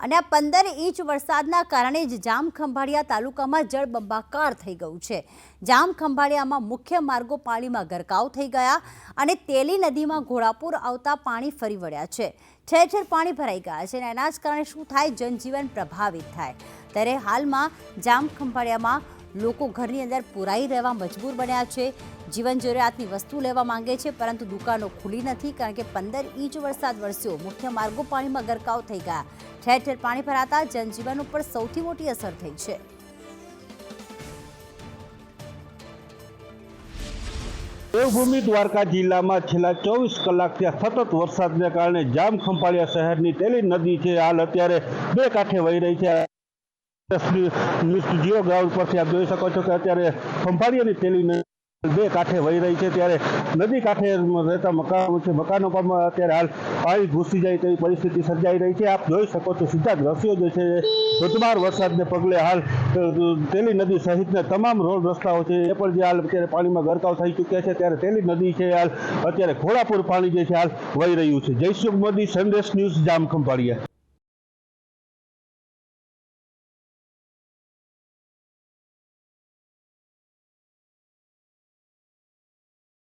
અને આ પંદર ઇંચ વરસાદના કારણે જ જામ ખંભાળિયા તાલુકામાં જળબંબાકાર થઈ ગયું છે. જામ ખંભાળિયામાં મુખ્ય માર્ગો પાણીમાં ગરકાવ થઈ ગયા અને તેલી નદીમાં ઘોડાપુર આવતા પાણી ફરી વળ્યા છે. ઠેર ઠેર પાણી ભરાઈ ગયા છે અને એના જ કારણે શું થાય? જનજીવન પ્રભાવિત થાય. ત્યારે હાલમાં જામ ખંભાળિયામાં લોકો ઘરની અંદર પુરાઈ રહેવા મજબૂર બન્યા છે. જીવન જરૂરિયાતની વસ્તુ લેવા માંગે છે, પરંતુ દુકાનો ખુલી નથી કારણ કે પંદર ઇંચ વરસાદ વરસ્યો. મુખ્ય માર્ગો પાણીમાં ગરકાવ થઈ ગયા. ઠેર ઠેર પાણી ભરાતા જનજીવન ઉપર સૌથી મોટી અસર થઈ છે. દેવભૂમિ દ્વારકા જિલ્લામાં છેલ્લા ચોવીસ કલાકથી સતત વરસાદને કારણે જામ ખંભાળિયા શહેરની તેલી નદી છે. હાલ અત્યારે બે કાંઠે વહી રહી છે. જીઓ ગ્રાઉન્ડ પરથી આપ જોઈ શકો છો કે અત્યારે ખંભાળિયાની તેલી નદી બે કાંઠે વહી રહી છે ત્યારે નદી કાંઠે રહેતા મકાનો છે. મકાનો પણ અત્યારે હાલ પાણી ઘૂસી જાય તેવી પરિસ્થિતિ સર્જાઈ રહી છે. આપ જોઈ શકો છો સીધા દ્રશ્યો જે છે ધોધમાર વરસાદને પગલે હાલ તેલી નદી સહિતના તમામ રોડ રસ્તાઓ છે. એ પણ જે હાલ અત્યારે પાણીમાં ગરકાવ થઈ ચૂક્યા છે ત્યારે તેલી નદી છે હાલ અત્યારે ઘોડાપુર પાણી જે છે હાલ વહી રહ્યું છે. જયસુખ મોદી, સંદેશ ન્યૂઝ જામ ખંભાળિયા